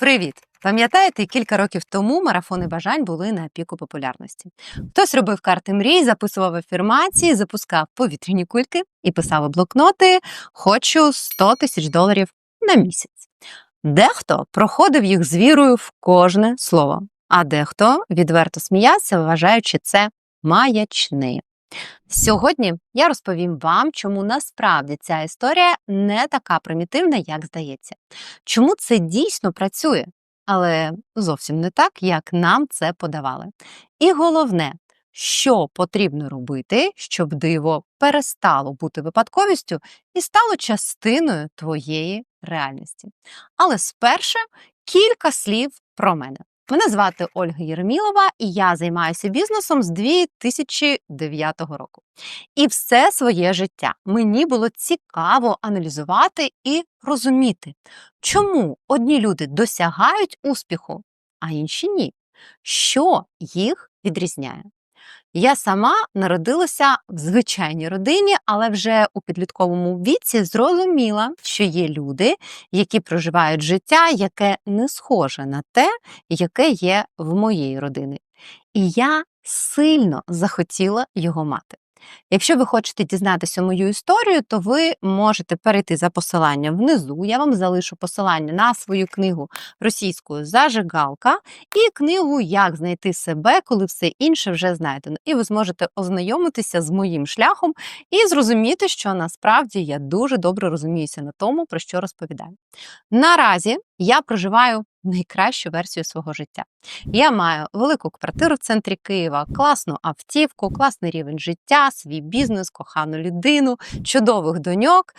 Привіт! Пам'ятаєте, кілька років тому марафони бажань були на піку популярності. Хтось робив карти мрій, записував афірмації, запускав повітряні кульки і писав у блокноти Хочу 100 тисяч доларів на місяць. Дехто проходив їх з вірою в кожне слово, а дехто відверто сміявся, вважаючи це маячнею. Сьогодні я розповім вам, чому насправді ця історія не така примітивна, як здається. Чому це дійсно працює, але зовсім не так, як нам це подавали. І головне, що потрібно робити, щоб диво перестало бути випадковістю і стало частиною твоєї реальності. Але спершу кілька слів про мене. Мене звати Ольга Єремілова, і я займаюся бізнесом з 2009 року. І все своє життя мені було цікаво аналізувати і розуміти, чому одні люди досягають успіху, а інші ні. Що їх відрізняє? Я сама народилася в звичайній родині, але вже у підлітковому віці зрозуміла, що є люди, які проживають життя, яке не схоже на те, яке є в моєї родини. І я сильно захотіла його мати. Якщо ви хочете дізнатися мою історію, то ви можете перейти за посиланням внизу. Я вам залишу посилання на свою книгу російською Зажигалка і книгу Як знайти себе, коли все інше вже знайдено. І ви зможете ознайомитися з моїм шляхом і зрозуміти, що насправді я дуже добре розуміюся на тому, про що розповідаю. Наразі я проживаю найкращу версію свого життя. Я маю велику квартиру в центрі Києва, класну автівку, класний рівень життя, свій бізнес, кохану людину, чудових доньок.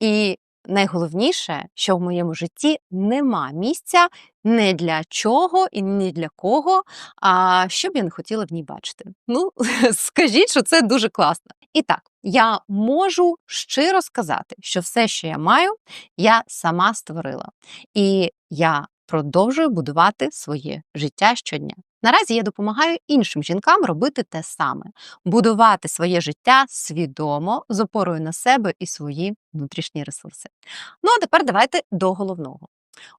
І найголовніше, що в моєму житті нема місця не для чого і не для кого, а що б я не хотіла в ній бачити. Ну, скажіть, що це дуже класно. І так, я можу щиро сказати, що все, що я маю, я сама створила. І я продовжую будувати своє життя щодня. Наразі я допомагаю іншим жінкам робити те саме, будувати своє життя свідомо з опорою на себе і свої внутрішні ресурси. Ну а тепер давайте до головного.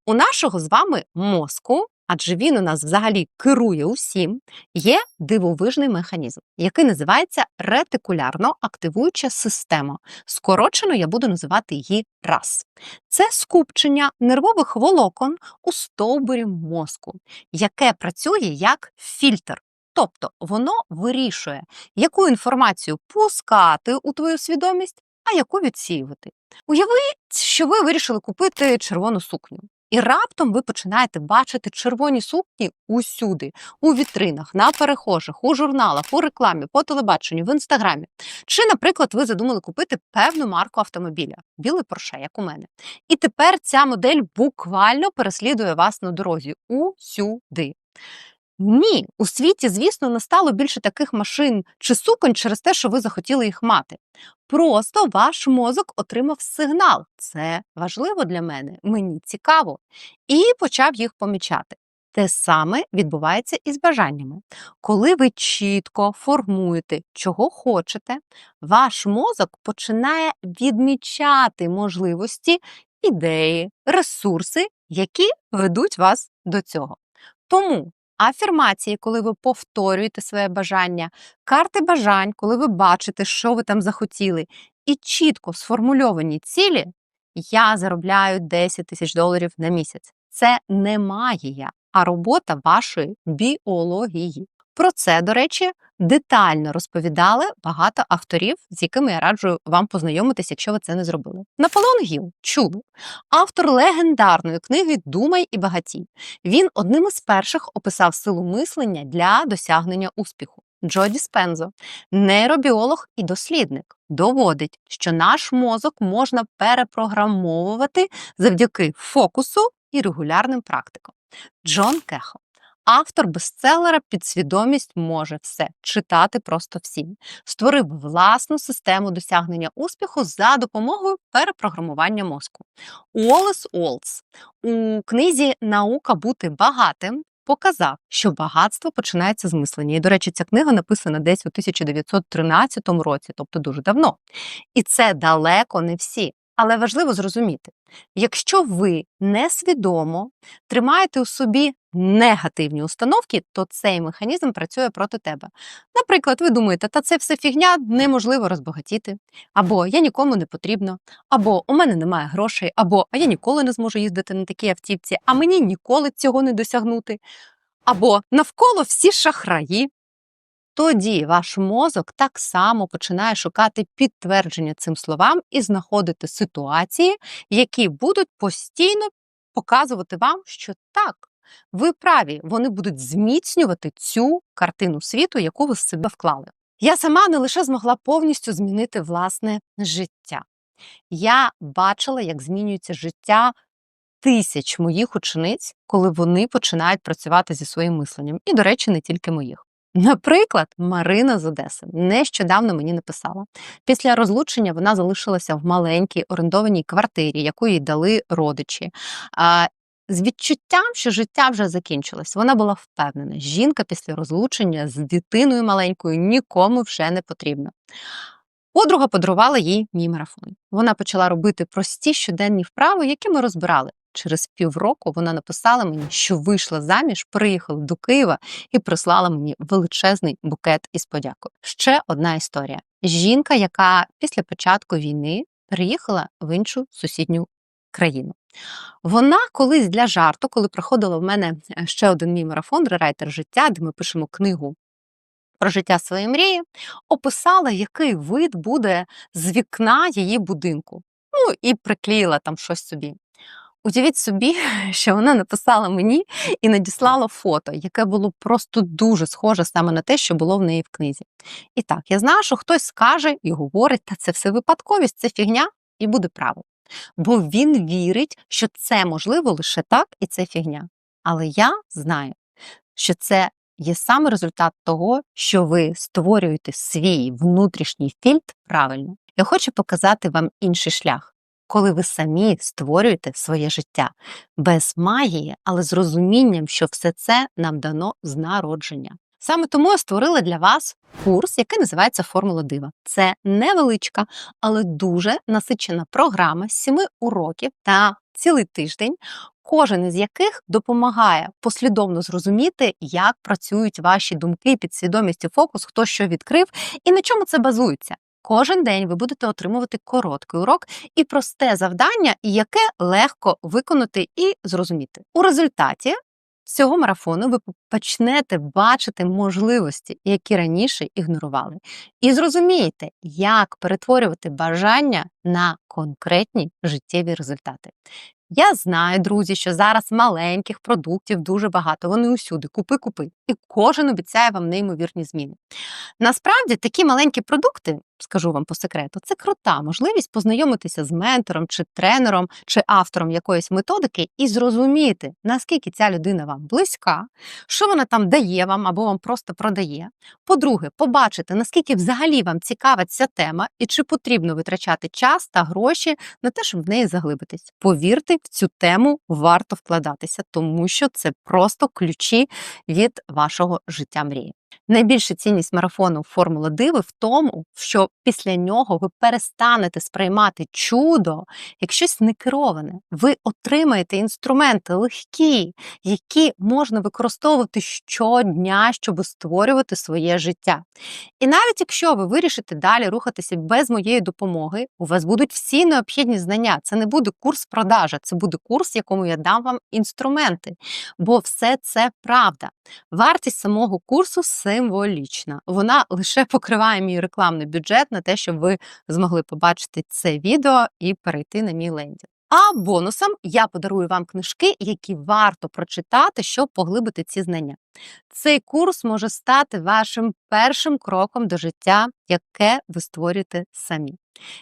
У нашого з вами мозку, адже він у нас взагалі керує усім, є дивовижний механізм, який називається ретикулярно активуюча система. Скорочено я буду називати її РАС. Це скупчення нервових волокон у стовбурі мозку, яке працює як фільтр. Тобто воно вирішує, яку інформацію пускати у твою свідомість, а яку відсіювати. Уявіть, що ви вирішили купити червону сукню. І раптом ви починаєте бачити червоні сукні усюди, у вітринах, на перехожих, у журналах, у рекламі, по телебаченню, в інстаграмі. Чи, наприклад, ви задумали купити певну марку автомобіля, білий Порше, як у мене. І тепер ця модель буквально переслідує вас на дорозі усюди. Ні, у світі, звісно, не стало більше таких машин чи суконь через те, що ви захотіли їх мати. Просто ваш мозок отримав сигнал. Це важливо для мене, мені цікаво, і почав їх помічати. Те саме відбувається і з бажаннями. Коли ви чітко формуєте, чого хочете, ваш мозок починає відмічати можливості, ідеї, ресурси, які ведуть вас до цього. Тому афірмації, коли ви повторюєте своє бажання, карти бажань, коли ви бачите, що ви там захотіли, і чітко сформульовані цілі, я заробляю 10 тисяч доларів на місяць. Це не магія, а робота вашої біології. Про це, до речі, детально розповідали багато авторів, з якими я раджу вам познайомитися, якщо ви це не зробили. Наполеон Гіл чули, автор легендарної книги Думай і багатій. Він одним із перших описав силу мислення для досягнення успіху. Джо Діспензо, нейробіолог і дослідник, доводить, що наш мозок можна перепрограмовувати завдяки фокусу і регулярним практикам. Джон Кехо, автор бестселера Підсвідомість може все читати просто всім. Створив власну систему досягнення успіху за допомогою перепрограмування мозку. Уоллес Олдс у книзі Наука бути багатим. Показав, що багатство починається з мислення. І, до речі, ця книга написана десь у 1913 році, тобто дуже давно. І це далеко не всі. Але важливо зрозуміти, якщо ви несвідомо тримаєте у собі негативні установки, то цей механізм працює проти тебе. Наприклад, ви думаєте, та це все фігня, неможливо розбагатіти, або я нікому не потрібно, або у мене немає грошей, або а я ніколи не зможу їздити на такій автівці, а мені ніколи цього не досягнути. Або навколо всі шахраї. Тоді ваш мозок так само починає шукати підтвердження цим словам і знаходити ситуації, які будуть постійно показувати вам, що так, ви праві, вони будуть зміцнювати цю картину світу, яку ви в себе вклали. Я сама не лише змогла повністю змінити власне життя. Я бачила, як змінюється життя тисяч моїх учениць, коли вони починають працювати зі своїм мисленням. І, до речі, не тільки моїх. Наприклад, Марина з Одеси нещодавно мені написала. Після розлучення вона залишилася в маленькій орендованій квартирі, яку їй дали родичі. З відчуттям, що життя вже закінчилось. Вона була впевнена, жінка після розлучення з дитиною маленькою нікому вже не потрібна. Подруга подарувала їй мій марафон. Вона почала робити прості щоденні вправи, які ми розбирали. Через півроку вона написала мені, що вийшла заміж, приїхала до Києва і прислала мені величезний букет із подякою. Ще одна історія: жінка, яка після початку війни переїхала в іншу сусідню країну. Вона колись для жарту, коли проходила в мене е, ще один мій марафон рерайтер життя, де ми пишемо книгу про життя своєї мрії, описала, який вид буде з вікна її будинку. Ну і приклеїла там щось собі. Уявіть собі, що вона написала мені і надіслала фото, яке було просто дуже схоже саме на те, що було в неї в книзі. І так, я знаю, що хтось скаже і говорить, та це все випадковість, це фігня, і буде право. Бо він вірить, що це можливо лише так, і це фігня. Але я знаю, що це є саме результат того, що ви створюєте свій внутрішній фільтр правильно. Я хочу показати вам інший шлях коли ви самі створюєте своє життя без магії, але з розумінням, що все це нам дано з народження. Саме тому я створила для вас курс, який називається Формула дива. Це невеличка, але дуже насичена програма з сіми уроків та цілий тиждень, кожен із яких допомагає послідовно зрозуміти, як працюють ваші думки, підсвідомість і фокус, хто що відкрив і на чому це базується. Кожен день ви будете отримувати короткий урок і просте завдання, яке легко виконати і зрозуміти. У результаті цього марафону ви почнете бачити можливості, які раніше ігнорували, і зрозумієте, як перетворювати бажання на конкретні життєві результати. Я знаю, друзі, що зараз маленьких продуктів дуже багато. Вони усюди, купи-купи. І кожен обіцяє вам неймовірні зміни. Насправді такі маленькі продукти скажу вам по секрету, це крута можливість познайомитися з ментором, чи тренером, чи автором якоїсь методики і зрозуміти, наскільки ця людина вам близька, що вона там дає вам або вам просто продає. По-друге, побачити, наскільки взагалі вам цікава ця тема і чи потрібно витрачати час та гроші на те, щоб в неї заглибитись. Повірте, в цю тему варто вкладатися, тому що це просто ключі від вашого життя мрії. Найбільша цінність марафону Формула Диви в тому, що після нього ви перестанете сприймати чудо як щось некероване. Ви отримаєте інструменти легкі, які можна використовувати щодня, щоб створювати своє життя. І навіть якщо ви вирішите далі рухатися без моєї допомоги, у вас будуть всі необхідні знання. Це не буде курс продажа, це буде курс, якому я дам вам інструменти. Бо все це правда. Вартість самого курсу символічна. Вона лише покриває мій рекламний бюджет на те, щоб ви змогли побачити це відео і перейти на мій лендінг. А бонусом я подарую вам книжки, які варто прочитати, щоб поглибити ці знання. Цей курс може стати вашим першим кроком до життя, яке ви створюєте самі.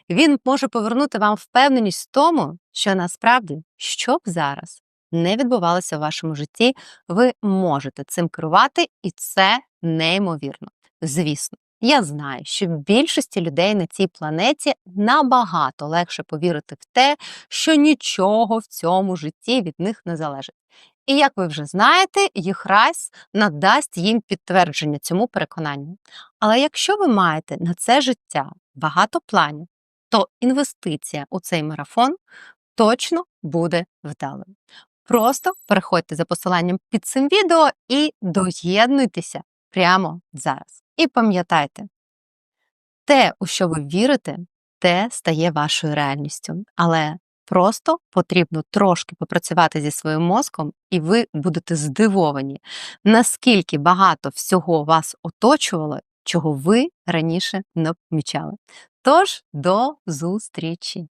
Він може повернути вам впевненість в тому, що насправді що б зараз не відбувалося в вашому житті, ви можете цим керувати, і це неймовірно. Звісно, я знаю, що більшості людей на цій планеті набагато легше повірити в те, що нічого в цьому житті від них не залежить. І як ви вже знаєте, їх райс надасть їм підтвердження цьому переконанню. Але якщо ви маєте на це життя багато планів, то інвестиція у цей марафон точно буде вдалою. Просто переходьте за посиланням під цим відео і доєднуйтеся прямо зараз. І пам'ятайте, те, у що ви вірите, те стає вашою реальністю. Але просто потрібно трошки попрацювати зі своїм мозком, і ви будете здивовані, наскільки багато всього вас оточувало, чого ви раніше не помічали. Тож до зустрічі!